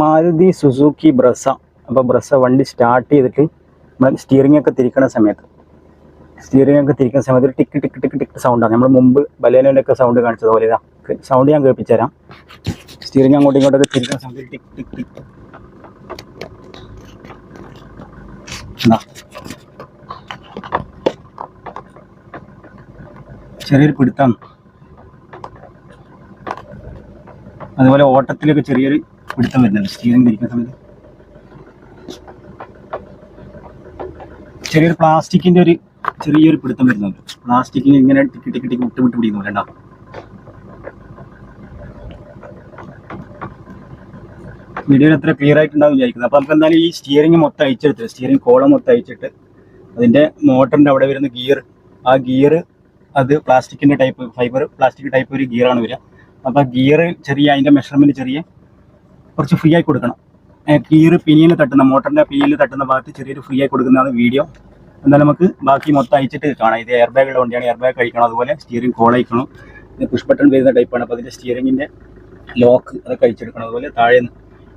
Maruti Suzuki Brezza. അപ്പോൾ ബ്രസ വണ്ടി start ചെയ്തിട്ട് നമ്മൾ സ്റ്റിയറിംഗ് ഒക്കെ തിരിക്കണ സമയത്ത്. സ്റ്റിയറിംഗ് ഒക്കെ തിരിക്കുന്ന സമയത്ത് ടിക്ക് ടിക്ക് ടിക്ക് ടിക്ക് സൗണ്ടാണ് നമ്മൾ മുമ്പ് ബലേനോന്റെ ഒക്കെ സൗണ്ട് കാണിച്ചതുപോലെ ഇതാ. സൗണ്ട് ഞാൻ കേൾപ്പിച്ചു തരാം. സ്റ്റിയറിംഗ് അങ്ങോട്ടും ഇങ്ങോട്ടൊക്കെ തിരിക്കുന്ന സമയത്ത് ടിക്ക് ടിക്ക് ടിക്ക്. ചെറിയൊരു പിടുത്താണ് അതുപോലെ ഓട്ടത്തിലൊക്കെ ചെറിയൊരു പിടുത്തം വരുന്നുണ്ട് സ്റ്റിയറിംഗ് തിരിക്കുന്ന സമയത്ത്. ചെറിയൊരു പ്ലാസ്റ്റിക്കിന്റെ ഒരു ചെറിയൊരു പിടുത്തം വരുന്നുണ്ട്. പ്ലാസ്റ്റിക്കിന് ഇങ്ങനെ ടിക്കി ടിക്കി ടിക്കി വിട്ട് പിടിക്കുന്നു. വേണ്ട വീഡിയോയിൽ അത്ര ക്ലിയർ ആയിട്ടുണ്ടാവും വിചാരിക്കുന്നത് അപ്പോൾ നമുക്ക് എന്തായാലും ഈ സ്റ്റിയറിംഗ് മൊത്തം അയച്ചെടുത്ത് സ്റ്റിയറിംഗ് കോളം മൊത്തം അയച്ചിട്ട് അതിന്റെ മോട്ടറിന്റെ അവിടെ വരുന്ന ഗിയർ ആ ഗിയർ അത് പ്ലാസ്റ്റിക്കിന്റെ ടൈപ്പ് ഫൈബർ പ്ലാസ്റ്റിക് ടൈപ്പ് ഒരു ഗിയറാണ് വരിക. അപ്പോൾ ഗിയർ ചെറിയ അതിന്റെ മെഷർമെന്റ് ചെറിയ കുറച്ച് ഫ്രീ ആയി കൊടുക്കണം. കീർ പിനിയിൽ തട്ടുന്ന മോട്ടറിന്റെ പിനിയിൽ തട്ടുന്ന ഭാഗത്ത് ചെറിയൊരു ഫ്രീ ആയി കൊടുക്കുന്നതാണ് വീഡിയോ എന്നാൽ നമുക്ക് ബാക്കി മൊത്തം അയച്ചിട്ട് കാണാം. ഇത് എയർ ബാഗുള്ള വണ്ടിയാണ്. എയർ ബാഗ് കഴിക്കണം. അതുപോലെ സ്റ്റിയറിംഗ് കോൾ അയക്കണം. പുഷ് ബട്ടൺ വരുന്ന ടൈപ്പാണ് അപ്പോൾ അതിന്റെ സ്റ്റിയറിങ്ങിന്റെ ലോക്ക് അതൊക്കെ കഴിച്ചെടുക്കണം അതുപോലെ താഴെ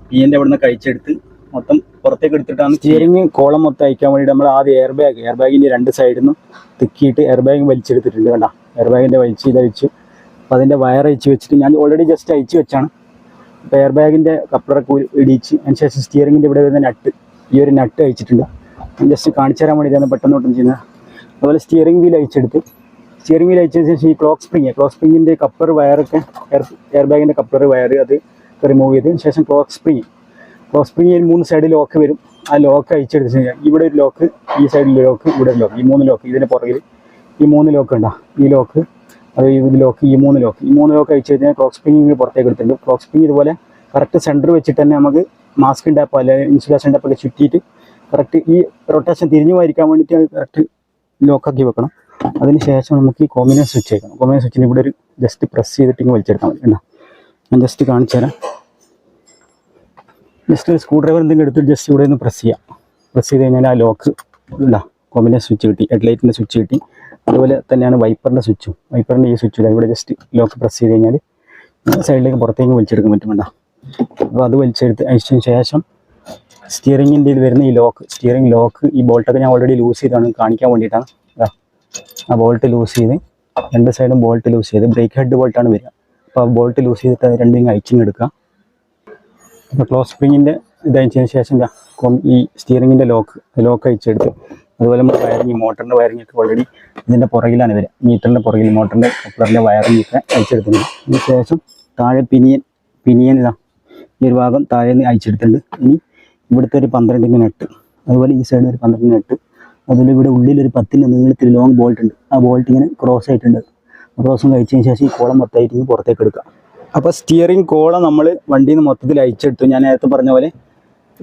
പിന്നിന്റെ അവിടെ നിന്ന് കഴിച്ചെടുത്ത് മൊത്തം പുറത്തേക്ക് എടുത്തിട്ടാണ് സ്റ്റിയറിംഗ് കോളം മൊത്തം അയക്കാൻ വേണ്ടി നമ്മൾ ആദ്യം എയർ ബാഗ് എയർ ബാഗിന്റെ രണ്ട് സൈഡിൽ നിന്നും തിക്കിയിട്ട് എയർ ബാഗ് വലിച്ചെടുത്തിട്ടുണ്ട് കണ്ട. എയർ ബാഗിന്റെ വലിച്ച് ഇതഴിച്ചു. അപ്പോൾ അതിന്റെ വയർ അയച്ച് വെച്ചിട്ട് ഞാൻ ഓൾറെഡി ജസ്റ്റ് അയച്ചു വെച്ചാണ്. എയർ ബാഗിന്റെ കപ്പറൊക്കെ ഇടിച്ച് അതിന് ശേഷം സ്റ്റിയറിംഗിന്റെ ഇവിടെ വരുന്ന നട്ട് ഈ ഒരു നട്ട് അയച്ചിട്ടുണ്ട് ജസ്റ്റ് കാണിച്ചു തരാൻ വേണ്ടിയിട്ടാണ് പെട്ടെന്ന് ഒട്ടും ചെയ്യുന്നത്. അതുപോലെ സ്റ്റിയറിംഗ് വീൽ അയച്ചെടുത്ത് സ്റ്റിയറിംഗ് വീൽ അയച്ചതിന് ശേഷം ഈ ക്ലോക്ക് സ്പ്രിങ് ക്ലോക്ക് സ്പ്രിങ്ങിന്റെ കപ്പർ വയറൊക്കെ എയർ എയർ ബാഗിന്റെ കപ്പർ വയർ അത് റിമൂവ് ചെയ്തതിന് ശേഷം ക്ലോക്ക് സ്പ്രിങ് ക്ലോക്ക് സ്പ്രിങ്ങിൽ മൂന്ന് സൈഡിൽ ലോക്ക് വരും. ആ ലോക്ക് അയച്ചെടുത്ത് കഴിഞ്ഞാൽ ഇവിടെ ഒരു ലോക്ക് ഈ സൈഡിൽ ലോക്ക് ഇവിടെ ഒരു ലോക്ക് ഈ മൂന്ന് ലോക്ക് ഇതിന്റെ പുറകിൽ ഈ മൂന്ന് ലോക്ക് ഉണ്ടാ? ഈ ലോക്ക് അത് ഈ ലോക്ക് ഈ മൂന്ന് ലോക്ക് ഈ മൂന്ന് ലോക്ക് അയച്ചു കഴിഞ്ഞാൽ ക്ലോക്ക് സ്പ്രിങ് പുറത്തേക്ക് എടുത്തിട്ടുണ്ട്. ക്ലോക്ക് സ്പ്രിങ് ഇതുപോലെ കറക്റ്റ് സെന്റർ വെച്ചിട്ട് തന്നെ നമുക്ക് മാസ്ക് ടാപ്പ് അല്ലെങ്കിൽ ഇൻസുലേഷൻ അപ്പോൾ ചുറ്റിയിട്ട് കറക്റ്റ് ഈ റൊട്ടേഷൻ തിരിഞ്ഞു വായിക്കാൻ വേണ്ടിയിട്ട് കറക്റ്റ് ലോക്കാക്കി വെക്കണം. അതിന് ശേഷം നമുക്ക് ഈ കോമ്പിനേഷൻ സ്വിച്ച് വെക്കണം. കോമ്പിനേഷൻ സ്വിച്ചിന് ഇവിടെ ഒരു ജസ്റ്റ് പ്രസ് ചെയ്തിട്ട് ഇങ്ങ് വലിച്ചെടുത്താൽ മതി. എന്നാ ഞാൻ ജസ്റ്റ് കാണിച്ചു തരാം. ജസ്റ്റ് സ്ക്രൂ ഡ്രൈവർ എന്തെങ്കിലും എടുത്തിട്ട് ജസ്റ്റ് ഇവിടെ നിന്ന് പ്രസ് ചെയ്യാം. പ്രസ് ചെയ്ത് കഴിഞ്ഞാൽ ആ ലോക്ക് ഇല്ല കോമ്പിനേഷൻ സ്വിച്ച് കിട്ടി. ഹെഡ് ലൈറ്റിന്റെ സ്വിച്ച് കിട്ടി. അതുപോലെ തന്നെയാണ് വൈപ്പറിന്റെ സ്വിച്ചും വൈപ്പറിന്റെ ഈ സ്വിച്ച് ഇവിടെ ജസ്റ്റ് ലോക്ക് പ്രസ് ചെയ്ത് കഴിഞ്ഞാൽ സൈഡിലേക്ക് പുറത്തേക്ക് വലിച്ചെടുക്കാൻ പറ്റും വേണ്ട അപ്പോൾ അത് വലിച്ചെടുത്ത് അയച്ചതിന് ശേഷം സ്റ്റിയറിങ്ങിന്റെ ഇത് വരുന്ന ഈ ലോക്ക് സ്റ്റിയറിംഗ് ലോക്ക് ഈ ബോൾട്ടൊക്കെ ഞാൻ ഓൾറെഡി ലൂസ് ചെയ്താണ് കാണിക്കാൻ വേണ്ടിയിട്ടാണ്. ഇതാ ആ ബോൾട്ട് ലൂസ് ചെയ്ത് രണ്ട് സൈഡും ബോൾട്ട് ലൂസ് ചെയ്ത് ബ്രേക്ക് ഹെഡ് ബോൾട്ടാണ് വരിക. അപ്പോൾ ആ ബോൾട്ട് ലൂസ് ചെയ്തിട്ട് അത് രണ്ടും അയച്ചിങ് എടുക്കുക. അപ്പോൾ ക്ലോസ് സ്പ്രിങ്ങിന്റെ ഇതയച്ചതിന് ശേഷം ദാ ഈ സ്റ്റിയറിങ്ങിന്റെ ലോക്ക് ലോക്ക് അയച്ചെടുത്ത് അതുപോലെ നമ്മൾ വയറിങ് മോട്ടറിന്റെ വയറിങ് ഒക്കെ ഓൾറെഡി ഇതിന്റെ പുറകിലാണ് വരിക. മീറ്ററിന്റെ പുറകിൽ മോട്ടറിന്റെ കപ്ലറിന്റെ വയറിങ് ഒക്കെ അയച്ചെടുത്തിട്ടുണ്ട്. അതിന് ശേഷം താഴെ പിനിയൻ പിനിയൻ ഇതാ ഈ ഒരു ഭാഗം താഴെ നിന്ന് അയച്ചെടുത്തിട്ടുണ്ട്. ഇനി ഇവിടുത്തെ ഒരു പന്ത്രണ്ടിന്റെ നെട്ട് അതുപോലെ ഈ സൈഡിൽ ഒരു പന്ത്രണ്ടിന്റെ നെട്ട് അതുപോലെ ഇവിടെ ഉള്ളിൽ ഒരു പത്തിന്റെ നീളത്തിൽ ലോങ് ബോൾട്ട് ഉണ്ട്. ആ ബോൾട്ട് ഇങ്ങനെ ക്രോസ് ആയിട്ടുണ്ട്. ക്രോസും കഴിച്ചതിന് ശേഷം ഈ കോളം മൊത്തമായിട്ട് ഇങ്ങനെ പുറത്തേക്ക് എടുക്കുക. അപ്പോൾ സ്റ്റിയറിംഗ് കോളം നമ്മൾ വണ്ടിയിൽ നിന്ന് മൊത്തത്തിൽ അയച്ചെടുത്തു. ഞാൻ നേരത്തെ പറഞ്ഞ പോലെ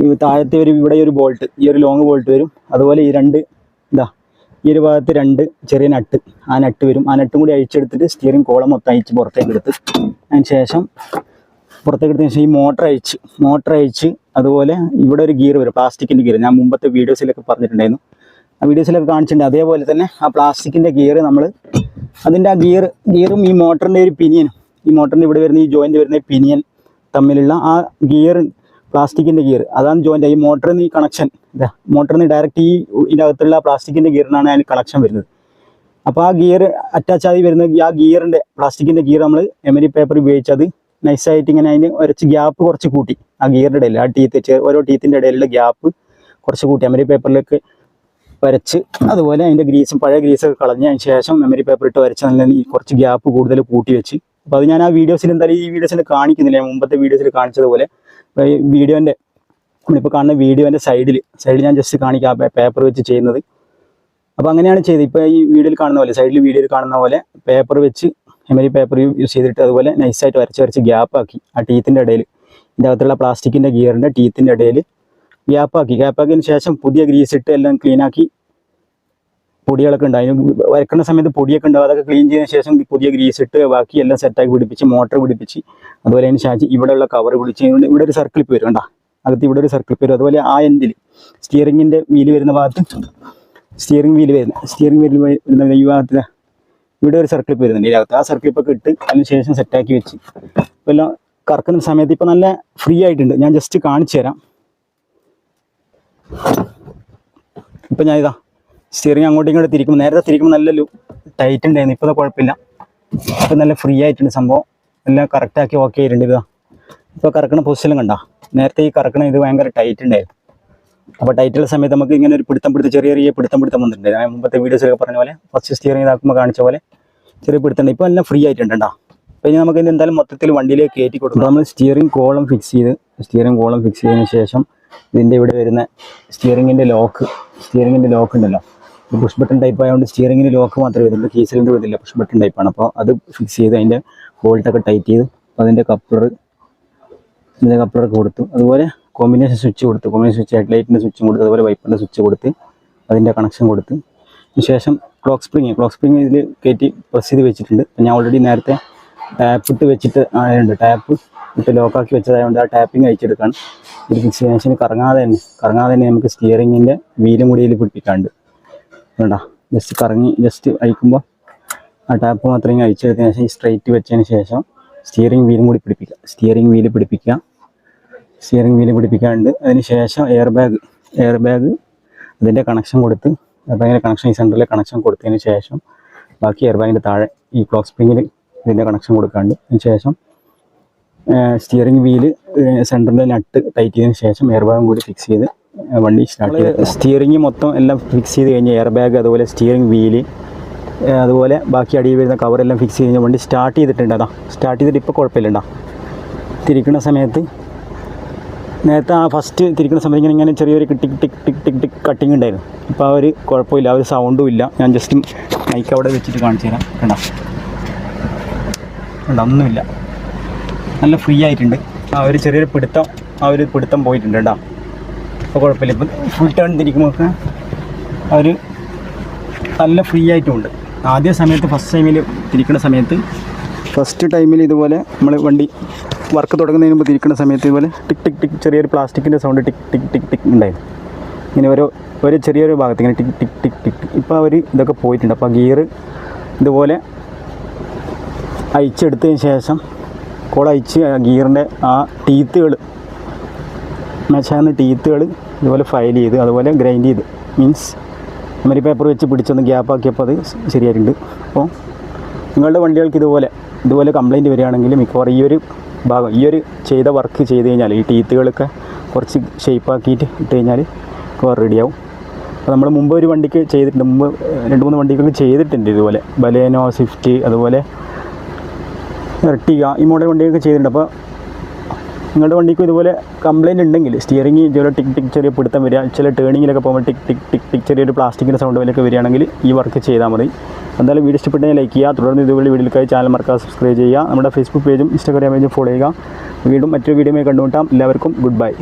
ഈ താഴത്തെ ഒരു ഇവിടെ ഒരു ബോൾട്ട് ഈ ഒരു ലോങ് ബോൾട്ട് വരും. അതുപോലെ ഈ രണ്ട് ഇതാ ഈ ഒരു ഭാഗത്ത് രണ്ട് ചെറിയ നട്ട് ആ നട്ട് വരും. ആ നട്ടും കൂടി അഴിച്ചെടുത്തിട്ട് സ്റ്റിയറിംഗ് കോളം മൊത്തം അയച്ച് പുറത്തേക്ക് എടുത്ത്. അതിന് ശേഷം പുറത്തേക്ക് എടുത്തതിന് ശേഷം ഈ മോട്ടർ അയച്ച് മോട്ടർ അയച്ച് അതുപോലെ ഇവിടെ ഒരു ഗിയർ വരും പ്ലാസ്റ്റിക്കിന്റെ ഗിയർ ഞാൻ മുമ്പത്തെ വീഡിയോസിലൊക്കെ പറഞ്ഞിട്ടുണ്ടായിരുന്നു. ആ വീഡിയോസിലൊക്കെ കാണിച്ചിട്ടുണ്ട്. അതേപോലെ തന്നെ ആ പ്ലാസ്റ്റിക്കിന്റെ ഗിയർ നമ്മൾ അതിന്റെ ആ ഗിയർ ഗിയറും ഈ മോട്ടറിന്റെ ഒരു പിനിയനും ഈ മോട്ടറിന്റെ ഇവിടെ വരുന്ന ഈ ജോയിന്റ് വരുന്ന പിനിയൻ തമ്മിലുള്ള ആ ഗിയർ പ്ലാസ്റ്റിക്കിന്റെ ഗിയർ. അതാണ് ജോയിന്റ് ഈ മോട്ടറിൽ നിന്ന് ഈ കണക്ഷൻ നിന്ന് ഡയറക്റ്റ് ഈ ഇതിനകത്തുള്ള പ്ലാസ്റ്റിക്കിന്റെ ഗിയറിനാണ് അതിന് കണക്ഷൻ വരുന്നത്. അപ്പോൾ ആ ഗിയർ അറ്റാച്ച് ആയി വരുന്ന ആ ഗിയറിന്റെ പ്ലാസ്റ്റിക്കിന്റെ ഗിയർ നമ്മൾ എമരി പേപ്പർ ഉപയോഗിച്ച് അത് നൈസായിട്ട് ഇങ്ങനെ അതിന് ഒരച്ച് ഗ്യാപ്പ് കുറച്ച് കൂട്ടി. ആ ഗിയറിന്റെ ഇടയിൽ ആ ടീത്ത് ഓരോ ടീത്തിന്റെ ഇടയിലുള്ള ഗ്യാപ്പ് കുറച്ച് കൂട്ടി. എമരി പേപ്പറിലേക്ക് വരച്ച് അതുപോലെ അതിന്റെ ഗ്രീസും പഴയ ഗ്രീസൊക്കെ കളഞ്ഞതിന് ശേഷം മെമ്മറി പേപ്പർ ഇട്ട് വരച്ച് നല്ല കുറച്ച് ഗ്യാപ്പ് കൂടുതൽ കൂട്ടി വെച്ച്. അപ്പോൾ അത് ഞാൻ ആ വീഡിയോസിൽ എന്തായാലും ഈ വീഡിയോസിൽ കാണിക്കുന്നില്ല. മുമ്പത്തെ വീഡിയോസിൽ കാണിച്ചതുപോലെ വീഡിയോന്റെ നമ്മളിപ്പോൾ കാണുന്ന വീഡിയോന്റെ സൈഡിൽ സൈഡിൽ ഞാൻ ജസ്റ്റ് കാണിക്കാം പേപ്പർ വെച്ച് ചെയ്യുന്നത്. അപ്പോൾ അങ്ങനെയാണ് ചെയ്തത്. ഇപ്പോൾ ഈ വീഡിയോയിൽ കാണുന്ന പോലെ സൈഡിൽ വീഡിയോയിൽ കാണുന്ന പോലെ പേപ്പർ വെച്ച് എമരി പേപ്പർ യൂസ് ചെയ്തിട്ട് അതുപോലെ നൈസായിട്ട് വരച്ച് വരച്ച് ഗ്യാപ്പാക്കി ആ ടീത്തിന്റെ ഇടയിൽ ഇതിന്റെ അകത്തുള്ള പ്ലാസ്റ്റിക്കിന്റെ ഗിയറിന്റെ ടീത്തിന്റെ ഇടയിൽ ഗ്യാപ്പാക്കി ഗ്യാപ്പാക്കിയതിന് ശേഷം പുതിയ ഗ്രീസ് ഇട്ട് എല്ലാം ക്ലീനാക്കി പൊടികളൊക്കെ ഉണ്ട് അതിന് വരക്കുന്ന സമയത്ത് പൊടിയൊക്കെ ഉണ്ടാവും. അതൊക്കെ ക്ലീൻ ചെയ്തതിന് ശേഷം പുതിയ ഗ്രീസ് ഇട്ട് ബാക്കി എല്ലാം സെറ്റാക്കി പിടിപ്പിച്ച് മോട്ടർ പിടിപ്പിച്ച് അതുപോലെ അതിന് ശേഷം ഇവിടെയുള്ള കവർ പിടിച്ച് ഇവിടെ ഒരു സർക്കിൾ പേര് കണ്ട. അകത്ത് ഇവിടെ ഒരു സർക്കിൾ പേര് അതുപോലെ ആ എൻഡിൽ സ്റ്റിയറിങ്ങിന്റെ വീൽ വരുന്ന ഭാഗത്ത് സ്റ്റിയറിംഗ് വീൽ വരുന്ന സ്റ്റിയറിംഗ് വീൽ വരുന്ന ഈ ഭാഗത്ത് ഇവിടെ ഒരു സർക്കിൾ വരുന്നുണ്ട്. ഇതിനകത്ത് ആ സർക്കിൾ ഇപ്പൊക്കെ ഇട്ട് അതിന് ശേഷം സെറ്റാക്കി വെച്ച്. എല്ലാം കറക്കുന്ന സമയത്ത് ഇപ്പം നല്ല ഫ്രീ ആയിട്ടുണ്ട്. ഞാൻ ജസ്റ്റ് കാണിച്ചു തരാം ഇപ്പം ഞാൻ ഇതാ സ്റ്റിയറിംഗ് അങ്ങോട്ടും ഇങ്ങോട്ടും തിരിക്കുമ്പോൾ നേരത്തെ തിരിക്കുമ്പോൾ നല്ല ടൈറ്റ് ഉണ്ടായിരുന്നു. ഇപ്പോൾ കുഴപ്പമില്ല. ഇപ്പം നല്ല ഫ്രീ ആയിട്ടുണ്ട് സംഭവം. എല്ലാം കറക്റ്റാക്കി ഓക്കെ ആയിട്ടുണ്ട് ഇതാ. ഇപ്പോൾ കറക്കണ പൊസിഷനും കണ്ട. നേരത്തെ ഈ കറക്കണ ഇത് ഭയങ്കര ടൈറ്റ് ഉണ്ടായിരുന്നു. അപ്പോൾ ടൈറ്റുള്ള സമയത്ത് നമുക്ക് ഇങ്ങനെ ഒരു പിടുത്തം പിടുത്തം ചെറിയ ചെറിയ പിടുത്തം പിടുത്തം വന്നിട്ടുണ്ട്. ഞാൻ മുമ്പത്തെ വീഡിയോസിലൊക്കെ പറഞ്ഞ പോലെ ഫസ്റ്റ് സ്റ്റിയറിംഗ് ഇതാക്കുമ്പോൾ കാണിച്ച പോലെ ചെറിയ പിടുത്തം ഇപ്പോൾ എല്ലാം ഫ്രീ ആയിട്ടുണ്ട് അപ്പോൾ ഇനി നമുക്ക് ഇത് എന്തായാലും മൊത്തത്തിൽ വണ്ടിയിലേക്ക് കയറ്റി കൊടുക്കും നമ്മൾ സ്റ്റിയറിംഗ് കോളം ഫിക്സ് ചെയ്ത് സ്റ്റിയറിംഗ് കോളം ഫിക്സ് ചെയ്തതിന് ശേഷം ഇതിന്റെ ഇവിടെ വരുന്ന സ്റ്റിയറിങ്ങിന്റെ ലോക്ക് സ്റ്റിയറിങ്ങിന്റെ ലോക്ക് ഉണ്ടല്ലോ. പുഷ് ബട്ടൺ ടൈപ്പ് ആയതുകൊണ്ട് സ്റ്റിയറിങ്ങിന് ലോക്ക് മാത്രമേ വരുന്നുള്ളൂ. കീ സിലിണ്ടർ വരുന്നില്ല. പുഷ് ബട്ടൺ ടൈപ്പാണ് അപ്പോൾ അത് ഫിക്സ് ചെയ്ത് അതിന്റെ ബോൾട്ടൊക്കെ ടൈറ്റ് ചെയ്ത്. അതിന്റെ കപ്ലർ ഇതിന്റെ കപ്ലറൊക്കെ കൊടുത്തു. അതുപോലെ കോമ്പിനേഷൻ സ്വിച്ച് കൊടുത്തു. കോമ്പിനേഷൻ സ്വിച്ച് ഹെഡ് ലൈറ്റിന്റെ സ്വിച്ചും കൊടുത്തു. അതുപോലെ വൈപ്പറിന്റെ സ്വിച്ച് കൊടുത്ത്. അതിന്റെ കണക്ഷൻ കൊടുത്ത്. ശേഷം ക്ലോക്ക് സ്പ്രിങ് ക്ലോക്ക് സ്പ്രിങ് ഇതിൽ കയറ്റി പ്രസ് ചെയ്ത് വെച്ചിട്ടുണ്ട്. ഞാൻ ഓൾറെഡി നേരത്തെ ടാപ്പ് ഇട്ട് വെച്ചിട്ട് ആയതുകൊണ്ട് ടാപ്പ് ഇട്ട് ലോക്കാക്കി വെച്ചതായതുകൊണ്ട് ആ ടാപ്പിംഗ് അയച്ചെടുക്കാൻ ഇത് ഫിക്സ് ശേഷം കറങ്ങാതെ തന്നെ കറങ്ങാതെ തന്നെ നമുക്ക് സ്റ്റിയറിങ്ങിന്റെ വീലും കൂടിയിൽ പിടിപ്പിക്കാണ്ട് വേണ്ട ജസ്റ്റ് കറങ്ങി ജസ്റ്റ് അയക്കുമ്പോൾ ആ ടാപ്പ് മാത്രമേ അഴിച്ചെടുത്തതിന് ശേഷം ഈ സ്ട്രൈറ്റ് വെച്ചതിന് ശേഷം സ്റ്റിയറിംഗ് വീലും കൂടി പിടിപ്പിക്കുക. സ്റ്റിയറിംഗ് വീൽ പിടിപ്പിക്കുക. സ്റ്റിയറിംഗ് വീൽ പിടിപ്പിക്കാണ്ട് അതിന് ശേഷം എയർ ബാഗ് എയർ ബാഗ് അതിന്റെ കണക്ഷൻ കൊടുത്ത് എയർ ബാഗിന്റെ കണക്ഷൻ ഈ സെന്ററിലെ കണക്ഷൻ കൊടുത്തതിന് ശേഷം ബാക്കി എയർ ബാഗിന്റെ താഴെ ഈ ക്ലോക്ക് സ്പ്രിങ്ങിൽ ഇതിന്റെ കണക്ഷൻ കൊടുക്കാണ്ട് അതിന് ശേഷം സ്റ്റിയറിംഗ് വീൽ സെന്ററിന്റെ നട്ട് ടൈറ്റ് ചെയ്തതിന് ശേഷം എയർ ബാഗും കൂടി ഫിക്സ് ചെയ്ത് വണ്ടി സ്റ്റാർട്ട് ചെയ്ത്. സ്റ്റിയറിംഗ് മൊത്തം എല്ലാം ഫിക്സ് ചെയ്ത് കഴിഞ്ഞ് എയർ ബാഗ് അതുപോലെ സ്റ്റിയറിംഗ് വീൽ അതുപോലെ ബാക്കി അടിയിൽ വരുന്ന കവറെല്ലാം ഫിക്സ് ചെയ്ത് വണ്ടി സ്റ്റാർട്ട് ചെയ്തിട്ടുണ്ട് അതാ സ്റ്റാർട്ട് ചെയ്തിട്ട് ഇപ്പോൾ കുഴപ്പമില്ലണ്ടാ തിരിക്കുന്ന സമയത്ത് നേരത്തെ ആ ഫസ്റ്റ് തിരിക്കുന്ന സമയത്ത് ഇങ്ങനെ ഇങ്ങനെ ചെറിയൊരു tick tick tick tick tick cutting ഉണ്ടായിരുന്നു. ഇപ്പോൾ ആ ഒരു കുഴപ്പമില്ല ആ ഒരു സൗണ്ടും ഇല്ല. ഞാൻ ജസ്റ്റ് മൈക്ക് അവിടെ വെച്ചിട്ട് കാണിച്ചു തരാം കണ്ടോ കണ്ട ഒന്നുമില്ല. നല്ല ഫ്രീ ആയിട്ടുണ്ട്. ആ ഒരു ചെറിയൊരു പിടുത്തം ആ ഒരു പിടുത്തം പോയിട്ടുണ്ട് കേട്ടോ അപ്പോൾ കുഴപ്പമില്ല. ഇപ്പം ഫുൾ ടേൺ തിരിക്കുമ്പോൾ ഒക്കെ അവർ നല്ല ഫ്രീ ആയിട്ടുമുണ്ട് ആദ്യ സമയത്ത് ഫസ്റ്റ് ടൈമിൽ തിരിക്കുന്ന സമയത്ത് ഫസ്റ്റ് ടൈമിൽ ഇതുപോലെ നമ്മൾ വണ്ടി വർക്ക് തുടങ്ങുന്നതിന് മുമ്പ് തിരിക്കുന്ന സമയത്ത് ഇതുപോലെ ടിക് ടിക് ടിക് ചെറിയൊരു പ്ലാസ്റ്റിക്കിന്റെ sound tick tick tick tick ഉണ്ടായിരുന്നു. ഇങ്ങനെ ഓരോ ഒരു ചെറിയൊരു ഭാഗത്ത് ഇങ്ങനെ ടിക് ടിക് ടിക് ടിക്. ഇപ്പോൾ അവർ ഇതൊക്കെ പോയിട്ടുണ്ട്. അപ്പോൾ ഗിയർ ഇതുപോലെ അയച്ചെടുത്തതിന് ശേഷം കോൾ അയച്ച് ഗിയറിന്റെ ആ ടീത്തുകൾ മെച്ചാകുന്ന ടീത്തുകൾ ഇതുപോലെ ഫയൽ ചെയ്ത് അതുപോലെ ഗ്രൈൻഡ് ചെയ്ത്. മീൻസ് മെമ്മറി പേപ്പർ വെച്ച് പിടിച്ചൊന്ന് ഗ്യാപ്പ് ആക്കിയപ്പോൾ അത് ശരിയായിട്ടുണ്ട്. അപ്പോൾ നിങ്ങളുടെ വണ്ടികൾക്ക് ഇതുപോലെ ഇതുപോലെ കംപ്ലയിന്റ് വരികയാണെങ്കിൽ മിക്കവാറും ഈ ഒരു ഭാഗം ഈ ഒരു ചെയ്ത വർക്ക് ചെയ്ത് കഴിഞ്ഞാൽ ഈ ടീത്തുകളൊക്കെ കുറച്ച് ഷേപ്പാക്കിയിട്ട് ഇട്ട് കഴിഞ്ഞാൽ മിക്കവാറും റെഡിയാവും അപ്പോൾ നമ്മൾ മുമ്പ് ഒരു വണ്ടിക്ക് ചെയ്തിട്ടുണ്ട് മുമ്പ് രണ്ട് മൂന്ന് വണ്ടികൾക്ക് ചെയ്തിട്ടുണ്ട് ഇതുപോലെ. ബലേനോ സ്വിഫ്റ്റ് അതുപോലെ എർട്ടിക ഈ മോഡൽ വണ്ടിയൊക്കെ ചെയ്തിട്ടുണ്ട്. അപ്പോൾ നിങ്ങളുടെ വണ്ടിക്ക് ഇതുപോലെ കംപ്ലയിന്റ് ഉണ്ടെങ്കിൽ സ്റ്റിയറിംഗ് ഇതുപോലെ ടിക് ടിക് ചെറിയ പിടുത്തം വരിക ചില ടേണിങ്ങിലൊക്കെ പോകുമ്പോൾ ടിക് ടിക് ടിക് ടിക് ചെറിയൊരു പ്ലാസ്റ്റിക്കിന്റെ സൗണ്ട് വലിയൊക്കെ വരികയാണെങ്കിൽ ഈ വർക്ക് ചെയ്താൽ മതി. എന്തായാലും വീഡിയോ ഇഷ്ടപ്പെട്ടെങ്കിൽ ലൈക്ക് ചെയ്യുക തുടർന്ന് ഇതുപോലെ വീഡിയോക്കായി ചാനൽ മറക്കാതെ സബ്സ്ക്രൈബ് ചെയ്യുക. നമ്മുടെ ഫേസ്ബുക്ക് പേജും ഇൻസ്റ്റാഗ്രാം പേജും ഫോളോ ചെയ്യുക. വീണ്ടും മറ്റൊരു വീഡിയോയുമായി കണ്ടുമുട്ടാം. എല്ലാവർക്കും ഗുഡ് ബൈ